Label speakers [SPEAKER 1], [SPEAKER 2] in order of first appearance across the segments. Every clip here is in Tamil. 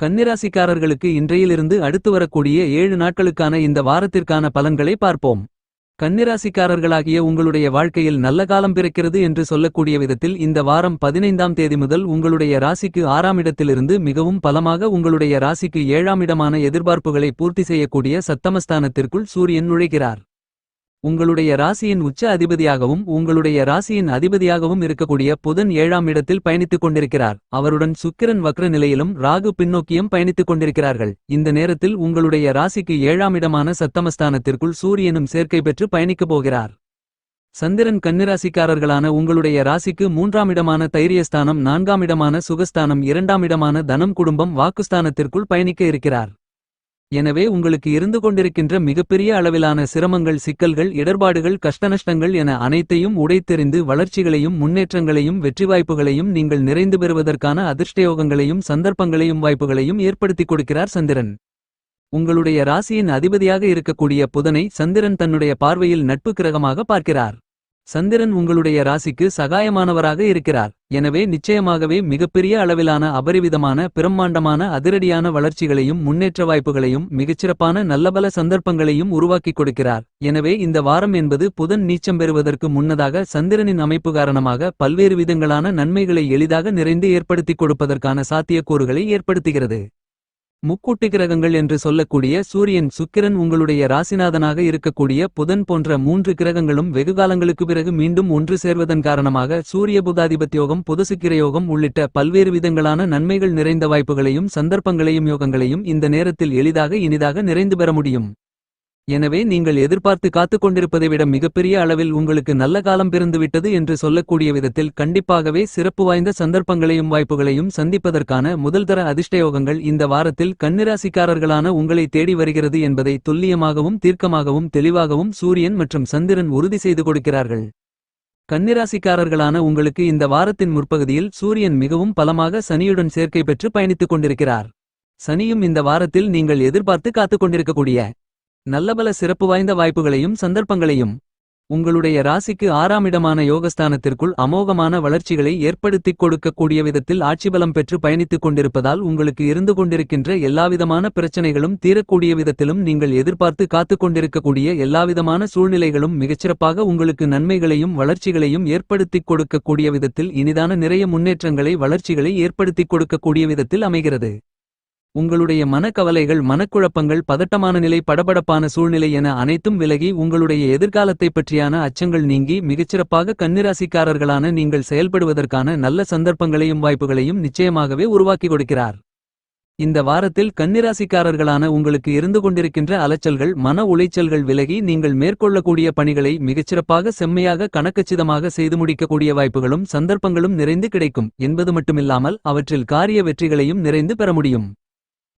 [SPEAKER 1] கன்னிராசிக்காரர்களுக்கு இன்றையிலிருந்து அடுத்து வரக்கூடிய ஏழு நாட்களுக்கான இந்த வாரத்திற்கான பலன்களை பார்ப்போம். கன்னிராசிக்காரர்களாகிய உங்களுடைய வாழ்க்கையில் நல்ல காலம் பிறக்கிறது என்று சொல்லக்கூடிய விதத்தில் இந்த வாரம் பதினைந்தாம் தேதி முதல் உங்களுடைய ராசிக்கு ஆறாம் இடத்திலிருந்து மிகவும் பலமாக உங்களுடைய ராசிக்கு ஏழாம் இடமான எதிர்பார்ப்புகளை பூர்த்தி செய்யக்கூடிய சத்தமஸ்தானத்திற்குள் சூரியன் நுழைகிறார். உங்களுடைய ராசியின் உச்ச அதிபதியாகவும் உங்களுடைய ராசியின் அதிபதியாகவும் இருக்கக்கூடிய புதன் ஏழாம் இடத்தில் பயணித்துக் கொண்டிருக்கிறார். அவருடன் சுக்கிரன் வக்ர நிலையிலும் ராகு பின்னோக்கியும் பயணித்துக் கொண்டிருக்கிறார்கள். இந்த நேரத்தில் உங்களுடைய ராசிக்கு ஏழாம் இடமான சத்தமஸ்தானத்திற்குள் சூரியனும் சேர்க்கை பெற்று பயணிக்கப் போகிறார். சந்திரன் கன்னிராசிக்காரர்களான உங்களுடைய ராசிக்கு மூன்றாம் இடமான தைரியஸ்தானம் நான்காம் இடமான சுகஸ்தானம் இரண்டாம் இடமான தனம் குடும்பம் வாக்குஸ்தானத்திற்குள் பயணிக்க இருக்கிறார். எனவே உங்களுக்கு இருந்து கொண்டிருக்கின்ற மிகப்பெரிய அளவிலான சிரமங்கள் சிக்கல்கள் இடர்பாடுகள் கஷ்டநஷ்டங்கள் என அனைத்தையும் உடைத்தெறிந்து வளர்ச்சிகளையும் முன்னேற்றங்களையும் வெற்றி வாய்ப்புகளையும் நீங்கள் நிறைந்து பெறுவதற்கான அதிர்ஷ்டயோகங்களையும் சந்தர்ப்பங்களையும் வாய்ப்புகளையும் ஏற்படுத்திக் கொடுக்கிறார் சந்திரன். உங்களுடைய ராசியின் அதிபதியாக இருக்கக்கூடிய புதனை சந்திரன் தன்னுடைய பார்வையில் நட்பு கிரகமாக பார்க்கிறார். சந்திரன் உங்களுடைய ராசிக்கு சகாயமானவராக இருக்கிறார். எனவே நிச்சயமாகவே மிகப்பெரிய அளவிலான அபரிவிதமான பிரம்மாண்டமான அதிரடியான வளர்ச்சிகளையும் முன்னேற்ற வாய்ப்புகளையும் மிகச்சிறப்பான நல்லபல சந்தர்ப்பங்களையும் உருவாக்கிக் கொடுக்கிறார். எனவே இந்த வாரம் என்பது புதன் நீச்சம் பெறுவதற்கு முன்னதாக சந்திரனின் அமைப்பு காரணமாக பல்வேறு விதங்களான நன்மைகளை எளிதாக நிறைந்து ஏற்படுத்திக் கொடுப்பதற்கான சாத்தியக்கூறுகளை ஏற்படுத்துகிறது. முக்கூட்டு கிரகங்கள் என்று சொல்லக்கூடிய சூரியன் சுக்கிரன் உங்களுடைய ராசிநாதனாக இருக்கக்கூடிய புதன் போன்ற மூன்று கிரகங்களும் வெகுகாலங்களுக்கு பிறகு மீண்டும் ஒன்று சேர்வதன் காரணமாக சூரிய புதாதிபத்தியோகம் புதுசுக்கிரயோகம் உள்ளிட்ட பல்வேறு விதங்களான நன்மைகள் நிறைந்த வாய்ப்புகளையும் சந்தர்ப்பங்களையும் யோகங்களையும் இந்த நேரத்தில் எளிதாக இனிதாக நிறைந்து பெற முடியும். எனவே நீங்கள் எதிர்பார்த்து காத்துக் கொண்டிருப்பதை விட மிகப்பெரிய அளவில் உங்களுக்கு நல்ல காலம் பிறந்துவிட்டது என்று சொல்லக்கூடிய விதத்தில் கண்டிப்பாகவே சிறப்பு வாய்ந்த சந்தர்ப்பங்களையும் வாய்ப்புகளையும் சந்திப்பதற்கான முதல்தர அதிர்ஷ்டயோகங்கள் இந்த வாரத்தில் கண்ணிராசிக்காரர்களான உங்களை தேடி வருகிறது என்பதை துல்லியமாகவும் தீர்க்கமாகவும் தெளிவாகவும் சூரியன் மற்றும் சந்திரன் உறுதி செய்து கொடுக்கிறார்கள். கன்னிராசிக்காரர்களான உங்களுக்கு இந்த வாரத்தின் முற்பகுதியில் சூரியன் மிகவும் பலமாக சனியுடன் சேர்க்கை பெற்று பயணித்துக் கொண்டிருக்கிறார். சனியும் இந்த வாரத்தில் நீங்கள் எதிர்பார்த்து காத்துக் கொண்டிருக்கக்கூடிய நல்லபல சிறப்பு வாய்ந்த வாய்ப்புகளையும் சந்தர்ப்பங்களையும் உங்களுடைய ராசிக்கு ஆறாம் இடமான யோகஸ்தானத்திற்குள் அமோகமான வளர்ச்சிகளை ஏற்படுத்திக் கொடுக்கக்கூடிய விதத்தில் ஆட்சிபலம் பெற்று பயணித்துக் கொண்டிருப்பதால் உங்களுக்கு இருந்து கொண்டிருக்கின்ற எல்லாவிதமான பிரச்சனைகளும் தீரக்கூடிய விதத்திலும் நீங்கள் எதிர்பார்த்து காத்துக் கொண்டிருக்கக்கூடிய எல்லாவிதமான சூழ்நிலைகளும் மிகச்சிறப்பாக உங்களுக்கு நன்மைகளையும் வளர்ச்சிகளையும் ஏற்படுத்திக் கொடுக்கக்கூடிய விதத்தில் இனிதான நிறைய முன்னேற்றங்களை வளர்ச்சிகளை ஏற்படுத்திக் கொடுக்கக்கூடிய விதத்தில் அமைகிறது. உங்களுடைய மனக்கவலைகள் மனக்குழப்பங்கள் பதட்டமான நிலை படபடப்பான சூழ்நிலை என அனைத்தும் விலகி உங்களுடைய எதிர்காலத்தைப் பற்றியான அச்சங்கள் நீங்கி மிகச்சிறப்பாக கன்னிராசிக்காரர்களான நீங்கள் செயல்படுவதற்கான நல்ல சந்தர்ப்பங்களையும் வாய்ப்புகளையும் நிச்சயமாகவே உருவாக்கி கொடுக்கிறார். இந்த வாரத்தில் கன்னிராசிக்காரர்களான உங்களுக்கு இருந்து கொண்டிருக்கின்ற அலைச்சல்கள் மன உளைச்சல்கள் விலகி நீங்கள் மேற்கொள்ளக்கூடிய பணிகளை மிகச்சிறப்பாக செம்மையாக கணக்கச்சிதமாக செய்து முடிக்கக்கூடிய வாய்ப்புகளும் சந்தர்ப்பங்களும் நிறைந்து கிடைக்கும். என்பது மட்டுமில்லாமல் அவற்றில் காரிய வெற்றிகளையும் நிறைந்து பெற முடியும்.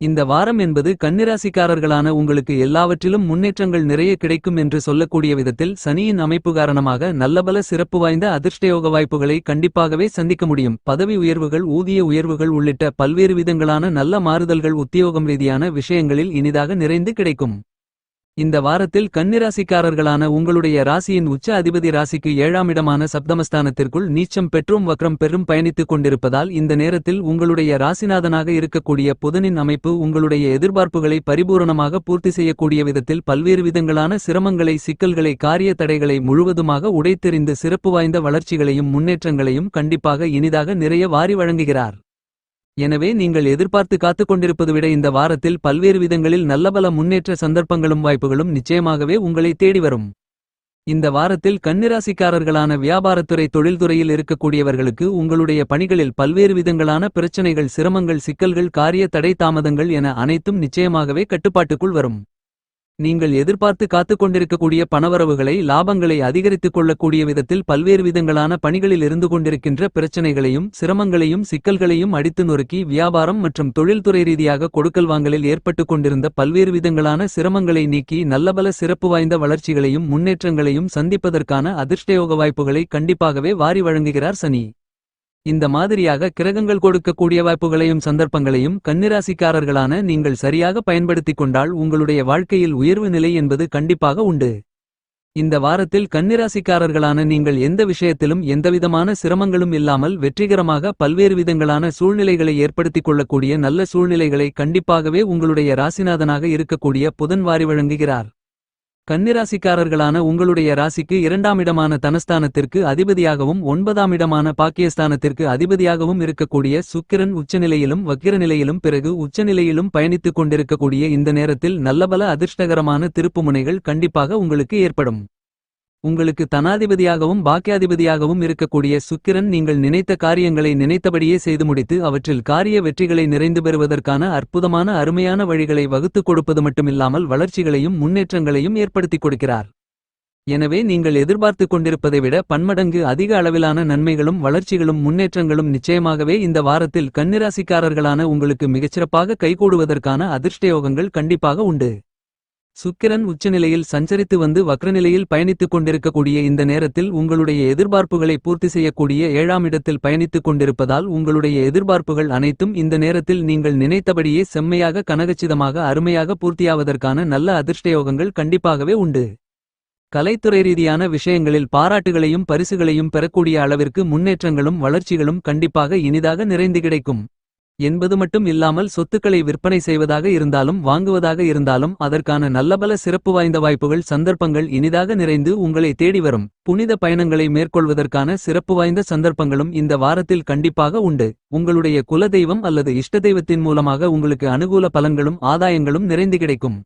[SPEAKER 1] இந்த வாரம் என்பது கன்னிராசிக்காரர்களான உங்களுக்கு எல்லாவற்றிலும் முன்னேற்றங்கள் நிறைய கிடைக்கும் என்று சொல்லக்கூடிய விதத்தில் சனியின் அமைப்பு காரணமாக நல்லபல சிறப்பு வாய்ந்த அதிர்ஷ்டயோக வாய்ப்புகளை கண்டிப்பாகவே சந்திக்க முடியும். பதவி உயர்வுகள் ஊதிய உயர்வுகள் உள்ளிட்ட பல்வேறு விதங்களான நல்ல மாறுதல்கள் உத்தியோகம் ரீதியான விஷயங்களில் இனிதாக நிறைந்து கிடைக்கும். இந்த வாரத்தில் கன்னிராசிக்காரர்களான உங்களுடைய ராசியின் உச்ச அதிபதி ராசிக்கு ஏழாம் இடமான சப்தமஸ்தானத்திற்குள் நீச்சம் பெற்றும் வக்ரம் பெரும் பயணித்துக் கொண்டிருப்பதால் இந்த நேரத்தில் உங்களுடைய ராசிநாதனாக இருக்கக்கூடிய புதனின் அமைப்பு உங்களுடைய எதிர்பார்ப்புகளை பரிபூரணமாக பூர்த்தி செய்யக்கூடிய விதத்தில் பல்வேறு விதங்களான சிரமங்களை சிக்கல்களை காரிய தடைகளை முழுவதுமாக உடைத்தெறிந்து சிறப்பு வாய்ந்த வளர்ச்சிகளையும் முன்னேற்றங்களையும் கண்டிப்பாக இனிதாக நிறைய வாரி வழங்குகிறார். எனவே நீங்கள் எதிர்பார்த்து காத்துக் கொண்டிருப்பது விட இந்த வாரத்தில் பல்வேறு விதங்களில் நல்லபல முன்னேற்ற சந்தர்ப்பங்களும் வாய்ப்புகளும் நிச்சயமாகவே உங்களை தேடி வரும். இந்த வாரத்தில் கன்னிராசிக்காரர்களான வியாபாரத்துறை தொழில்துறையில் இருக்கக்கூடியவர்களுக்கு உங்களுடைய பணிகளில் பல்வேறு விதங்களான பிரச்சனைகள் சிரமங்கள் சிக்கல்கள் காரிய தடை தாமதங்கள் என அனைத்தும் நிச்சயமாகவே கட்டுப்பாட்டுக்குள் வரும். நீங்கள் எதிர்பார்த்து காத்துக் கொண்டிருக்கக்கூடிய பணவரவுகளை லாபங்களை அதிகரித்துக் கொள்ளக்கூடிய விதத்தில் பல்வேறு விதங்களான பணிகளில் இருந்து கொண்டிருக்கின்ற பிரச்சனைகளையும் சிரமங்களையும் சிக்கல்களையும் அடித்து நொறுக்கி வியாபாரம் மற்றும் தொழில்துறை ரீதியாக கொடுக்கல் வாங்கலில் ஏற்பட்டுக் கொண்டிருந்த பல்வேறு விதங்களான சிரமங்களை நீக்கி நல்லபல சிறப்பு வாய்ந்த வளர்ச்சிகளையும் முன்னேற்றங்களையும் சந்திப்பதற்கான அதிர்ஷ்டயோக வாய்ப்புகளை கண்டிப்பாகவே வாரி வழங்குகிறார் சனி. இந்த மாதிரியாக கிரகங்கள் கொடுக்கக்கூடிய வாய்ப்புகளையும் சந்தர்ப்பங்களையும் கன்னிராசிக்காரர்களான நீங்கள் சரியாக பயன்படுத்திக் கொண்டால் உங்களுடைய வாழ்க்கையில் உயர்வு நிலை என்பது கண்டிப்பாக உண்டு. இந்த வாரத்தில் கன்னிராசிக்காரர்களான நீங்கள் எந்த விஷயத்திலும் எந்தவிதமான சிரமங்களும் இல்லாமல் வெற்றிகரமாக பல்வேறு விதங்களான சூழ்நிலைகளை ஏற்படுத்திக் கொள்ளக்கூடிய நல்ல சூழ்நிலைகளை கண்டிப்பாகவே உங்களுடைய ராசிநாதனாக இருக்கக்கூடிய புதன் வாரி வழங்குகிறார். கன்னிராசிக்காரர்களான உங்களுடைய ராசிக்கு இரண்டாம் இடமான தனஸ்தானத்திற்கு அதிபதியாகவும் ஒன்பதாம் இடமான பாக்கியஸ்தானத்திற்கு அதிபதியாகவும் இருக்கக்கூடிய சுக்கிரன் உச்சநிலையிலும் வக்கிர நிலையிலும் பிறகு உச்சநிலையிலும் பயணித்துக் கொண்டிருக்கக்கூடிய இந்த நேரத்தில் நல்லபல அதிர்ஷ்டகரமான திருப்புமுனைகள் கண்டிப்பாக உங்களுக்கு ஏற்படும். உங்களுக்கு தனாதிபதியாகவும் பாக்கியாதிபதியாகவும் இருக்கக்கூடிய சுக்கிரன் நீங்கள் நினைத்த காரியங்களை நினைத்தபடியே செய்து முடித்து அவற்றில் காரிய வெற்றிகளை நிறைந்து பெறுவதற்கான அற்புதமான அருமையான வழிகளை வகுத்துக் கொடுப்பது மட்டுமில்லாமல் வளர்ச்சிகளையும் முன்னேற்றங்களையும் ஏற்படுத்திக் கொடுக்கிறார். எனவே நீங்கள் எதிர்பார்த்துக் கொண்டிருப்பதை விட பன்மடங்கு அதிக அளவிலான நன்மைகளும் வளர்ச்சிகளும் முன்னேற்றங்களும் நிச்சயமாகவே இந்த வாரத்தில் கன்னிராசிக்காரர்களான உங்களுக்கு மிகச்சிறப்பாக கைகூடுவதற்கான அதிர்ஷ்டயோகங்கள் கண்டிப்பாக உண்டு. சுக்கிரன் உச்சநிலையில் சஞ்சரித்து வந்து வக்ரநிலையில் பயணித்துக் கொண்டிருக்கக்கூடிய இந்த நேரத்தில் உங்களுடைய எதிர்பார்ப்புகளை பூர்த்தி செய்யக்கூடிய ஏழாம் இடத்தில் பயணித்துக் கொண்டிருப்பதால் உங்களுடைய எதிர்பார்ப்புகள் அனைத்தும் இந்த நேரத்தில் நீங்கள் நினைத்தபடியே செம்மையாக கனகச்சிதமாக அருமையாக பூர்த்தியாவதற்கான நல்ல அதிர்ஷ்டயோகங்கள் கண்டிப்பாகவே உண்டு. கலைத்துறை ரீதியான விஷயங்களில் பாராட்டுகளையும் பரிசுகளையும் பெறக்கூடிய அளவிற்கு முன்னேற்றங்களும் வளர்ச்சிகளும் கண்டிப்பாக இனிதாக நிறைந்து கிடைக்கும். என்பது மட்டும் இல்லாமல் சொத்துக்களை விற்பனை செய்வதாக இருந்தாலும் வாங்குவதாக இருந்தாலும் அதற்கான நல்லபல சிறப்பு வாய்ந்த வாய்ப்புகள் சந்தர்ப்பங்கள் இனிதாக நிறைந்து உங்களை தேடி வரும். புனித பயணங்களை மேற்கொள்வதற்கான சிறப்பு வாய்ந்த சந்தர்ப்பங்களும் இந்த வாரத்தில் கண்டிப்பாக உண்டு. உங்களுடைய குலதெய்வம் அல்லது இஷ்ட தெய்வத்தின் மூலமாக உங்களுக்கு அனுகூல பலன்களும் ஆதாயங்களும் நிறைந்து கிடைக்கும்.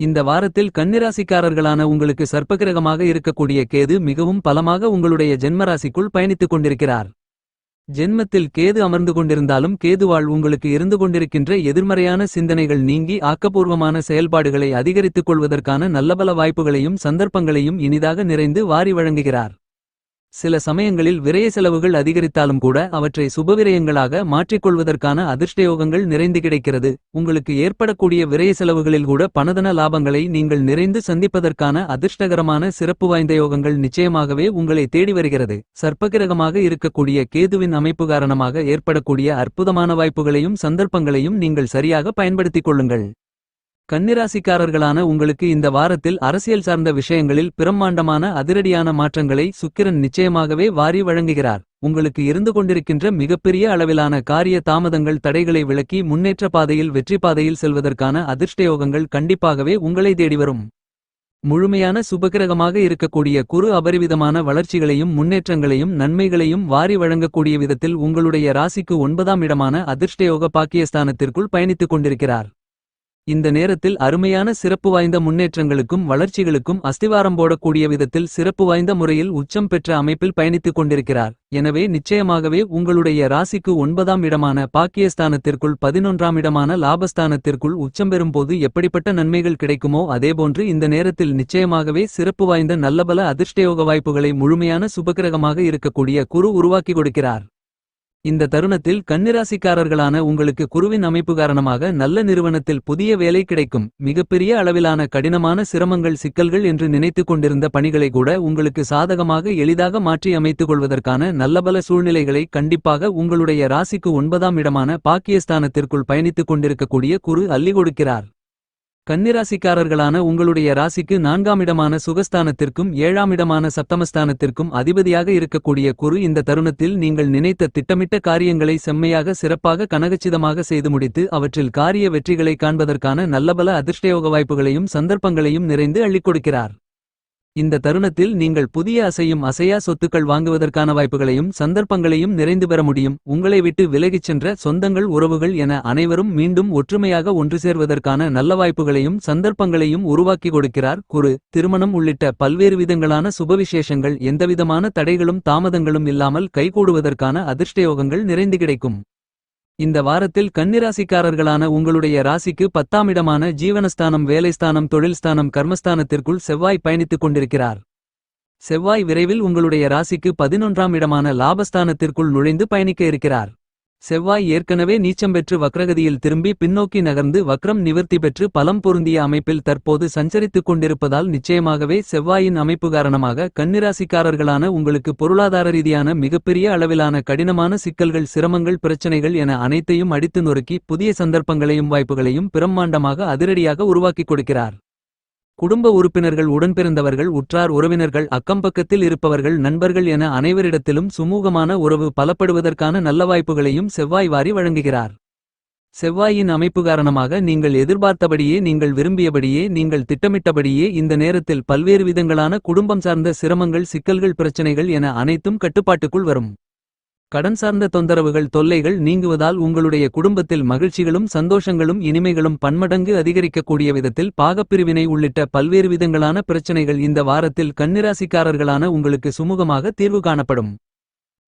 [SPEAKER 1] இந்த வாரத்தில் கன்னிராசிக்காரர்களான உங்களுக்கு சர்ப்பகிரகமாக இருக்கக்கூடிய கேது மிகவும் பலமாக உங்களுடைய ஜென்மராசிக்குள் பயணித்துக் கொண்டிருக்கிறார். ஜென்மத்தில் கேது அமர்ந்து கொண்டிருந்தாலும் கேதுவாள் உங்களுக்கு இருந்து கொண்டிருக்கின்ற எதிர்மறையான சிந்தனைகள் நீங்கி ஆக்கப்பூர்வமான செயல்பாடுகளை அதிகரித்துக் கொள்வதற்கான நல்லபல வாய்ப்புகளையும் சந்தர்ப்பங்களையும் இனிதாக நிறைந்து வாரி வழங்குகிறார். சில சமயங்களில் விரய செலவுகள் அதிகரித்தாலும் கூட அவற்றை சுபவிரயங்களாக மாற்றிக்கொள்வதற்கான அதிர்ஷ்டயோகங்கள் நிறைந்து கிடைக்கிறது. உங்களுக்கு ஏற்படக்கூடிய விரய செலவுகளில் கூட பணதன லாபங்களை நீங்கள் நிறைந்து சந்திப்பதற்கான அதிர்ஷ்டகரமான சிறப்பு வாய்ந்த யோகங்கள் நிச்சயமாகவே உங்களை தேடி வருகிறது. சர்ப்பகிரகமாக இருக்கக்கூடிய கேதுவின் அமைப்பு காரணமாக ஏற்படக்கூடிய அற்புதமான வாய்ப்புகளையும் சந்தர்ப்பங்களையும் நீங்கள் சரியாக பயன்படுத்திக் கொள்ளுங்கள். கன்னிராசிக்காரர்களான உங்களுக்கு இந்த வாரத்தில் அரசியல் சார்ந்த விஷயங்களில் பிரம்மாண்டமான அதிரடியான மாற்றங்களை சுக்கிரன் நிச்சயமாகவே வாரி வழங்குகிறார். உங்களுக்கு இருந்து கொண்டிருக்கின்ற மிகப்பெரிய அளவிலான காரிய தாமதங்கள் தடைகளை விளக்கி முன்னேற்ற பாதையில் வெற்றி பாதையில் செல்வதற்கான அதிர்ஷ்டயோகங்கள் கண்டிப்பாகவே உங்களை தேடி வரும். முழுமையான சுபகிரகமாக இருக்கக்கூடிய குறு அபரிவிதமான வளர்ச்சிகளையும் முன்னேற்றங்களையும் நன்மைகளையும் வாரி வழங்கக்கூடிய விதத்தில் உங்களுடைய ராசிக்கு ஒன்பதாம் இடமான அதிர்ஷ்டயோக பாக்கியஸ்தானத்திற்குள் பயணித்துக் கொண்டிருக்கிறார். இந்த நேரத்தில் அருமையான சிறப்பு வாய்ந்த முன்னேற்றங்களுக்கும் வளர்ச்சிகளுக்கும் அஸ்திவாரம் போடக்கூடிய விதத்தில் சிறப்பு வாய்ந்த முறையில் உச்சம் பெற்ற அமைப்பில் பயணித்துக் கொண்டிருக்கிறார். எனவே நிச்சயமாகவே உங்களுடைய ராசிக்கு ஒன்பதாம் இடமான பாக்கியஸ்தானத்திற்குள் பதினொன்றாம் இடமான லாபஸ்தானத்திற்குள் உச்சம் பெறும்போது எப்படிப்பட்ட நன்மைகள் கிடைக்குமோ அதேபோன்று இந்த நேரத்தில் நிச்சயமாகவே சிறப்பு வாய்ந்த நல்லபல அதிர்ஷ்டயோக வாய்ப்புகளை முழுமையான சுபகிரகமாக இருக்கக்கூடிய குரு உருவாக்கி கொடுக்கிறார். இந்த தருணத்தில் கன்னிராசிக்காரர்களான உங்களுக்கு குருவின் அமைப்பு காரணமாக நல்ல நிறுவனத்தில் புதிய வேலை கிடைக்கும். மிகப்பெரிய அளவிலான கடினமான சிரமங்கள் சிக்கல்கள் என்று நினைத்துக் கொண்டிருந்த பணிகளை கூட உங்களுக்கு சாதகமாக எளிதாக மாற்றி அமைத்துக் கொள்வதற்கான நல்லபல சூழ்நிலைகளை கண்டிப்பாக உங்களுடைய ராசிக்கு ஒன்பதாம் இடமான பாக்கியஸ்தானத்திற்குள் பயணித்துக் கொண்டிருக்கக்கூடிய குரு அள்ளி கொடுக்கிறார். கன்னிராசிக்காரர்களான உங்களுடைய ராசிக்கு நான்காம் இடமான சுகஸ்தானத்திற்கும் ஏழாம் இடமான சப்தமஸ்தானத்திற்கும் அதிபதியாக இருக்கக்கூடிய குரு இந்த தருணத்தில் நீங்கள் நினைத்த திட்டமிட்ட காரியங்களை செம்மையாக சிறப்பாக கனகச்சிதமாக செய்து முடித்து அவற்றில் காரிய வெற்றிகளை காண்பதற்கான நல்லபல அதிர்ஷ்டயோக வாய்ப்புகளையும் சந்தர்ப்பங்களையும் நிறைந்து அள்ளிக் கொடுக்கிறார். இந்த தருணத்தில் நீங்கள் புதிய அசையும் அசையா சொத்துக்கள் வாங்குவதற்கான வாய்ப்புகளையும் சந்தர்ப்பங்களையும் நிறைந்து பெற முடியும். உங்களை விட்டு விலகிச் சென்ற சொந்தங்கள் உறவுகள் என அனைவரும் மீண்டும் ஒற்றுமையாக ஒன்று சேர்வதற்கான நல்ல வாய்ப்புகளையும் சந்தர்ப்பங்களையும் உருவாக்கி கொடுக்கிறார். குரு திருமணம் உள்ளிட்ட பல்வேறு விதங்களான சுபவிசேஷங்கள் எந்தவிதமான தடைகளும் தாமதங்களும் இல்லாமல் கைகூடுவதற்கான அதிர்ஷ்டயோகங்கள் நிறைந்து கிடைக்கும். இந்த வாரத்தில் கன்னிராசிக்காரர்களான உங்களுடைய ராசிக்கு பத்தாம் இடமான ஜீவனஸ்தானம் வேலைஸ்தானம் தொழில்ஸ்தானம் கர்மஸ்தானத்திற்குள் செவ்வாய் பயணித்துக் கொண்டிருக்கிறார். செவ்வாய் விரைவில் உங்களுடைய ராசிக்கு பதினொன்றாம் இடமான லாபஸ்தானத்திற்குள் நுழைந்து பயணிக்க இருக்கிறார். செவ்வாய் ஏற்கனவே நீச்சம் பெற்று வக்ரகதியில் திரும்பி பின்னோக்கி நகர்ந்து வக்ரம் நிவர்த்தி பெற்று பலம் பொருந்திய அமைப்பில் தற்போது சஞ்சரித்துக் கொண்டிருப்பதால் நிச்சயமாகவே செவ்வாயின் அமைப்பு காரணமாக கன்னிராசிக்காரர்களான உங்களுக்கு பொருளாதார ரீதியான மிகப்பெரிய அளவிலான கடினமான சிக்கல்கள் சிரமங்கள் பிரச்சனைகள் என அனைத்தையும் அடித்து நொறுக்கி புதிய சந்தர்ப்பங்களையும் வாய்ப்புகளையும் பிரம்மாண்டமாக அதிரடியாக உருவாக்கிக் கொடுக்கிறார். குடும்ப உறுப்பினர்கள் உடன்பிறந்தவர்கள் உற்றார் உறவினர்கள் அக்கம்பக்கத்தில் இருப்பவர்கள் நண்பர்கள் என அனைவரிடத்திலும் சுமூகமான உறவு பலப்படுவதற்கான நல்ல வாய்ப்புகளையும் செவ்வாய் வாரி வழங்குகிறார். செவ்வாயின் அமைப்பு காரணமாக நீங்கள் எதிர்பார்த்தபடியே நீங்கள் விரும்பியபடியே நீங்கள் திட்டமிட்டபடியே இந்த நேரத்தில் பல்வேறு விதங்களான குடும்பம் சார்ந்த சிரமங்கள் சிக்கல்கள் பிரச்சனைகள் என அனைத்தும் கட்டுப்பாட்டுக்குள் வரும். கடன் சார்ந்த தொந்தரவுகள் தொல்லைகள் நீங்குவதால் உங்களுடைய குடும்பத்தில் மகிழ்ச்சிகளும் சந்தோஷங்களும் இனிமைகளும் பன்மடங்கு அதிகரிக்கக்கூடிய விதத்தில் பாகப்பிரிவினை உள்ளிட்ட பல்வேறு விதங்களான பிரச்சனைகள் இந்த வாரத்தில் கன்னிராசிக்காரர்களான உங்களுக்கு சுமூகமாக தீர்வு காணப்படும்.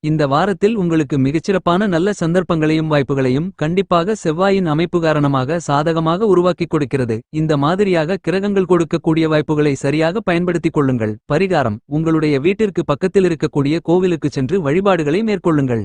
[SPEAKER 1] இந்த வாரத்தில் உங்களுக்கு மிகச்சிறப்பான நல்ல சந்தர்ப்பங்களையும் வாய்ப்புகளையும் கண்டிப்பாக செவ்வாயின் அமைப்பு காரணமாக சாதகமாக உருவாக்கிக் கொடுக்கிறது. இந்த மாதிரியாக கிரகங்கள் கொடுக்கக்கூடிய வாய்ப்புகளை சரியாக பயன்படுத்திக் கொள்ளுங்கள். பரிகாரம் உங்களுடைய வீட்டிற்கு பக்கத்தில் இருக்கக்கூடிய கோவிலுக்கு சென்று வழிபாடுகளை மேற்கொள்ளுங்கள்.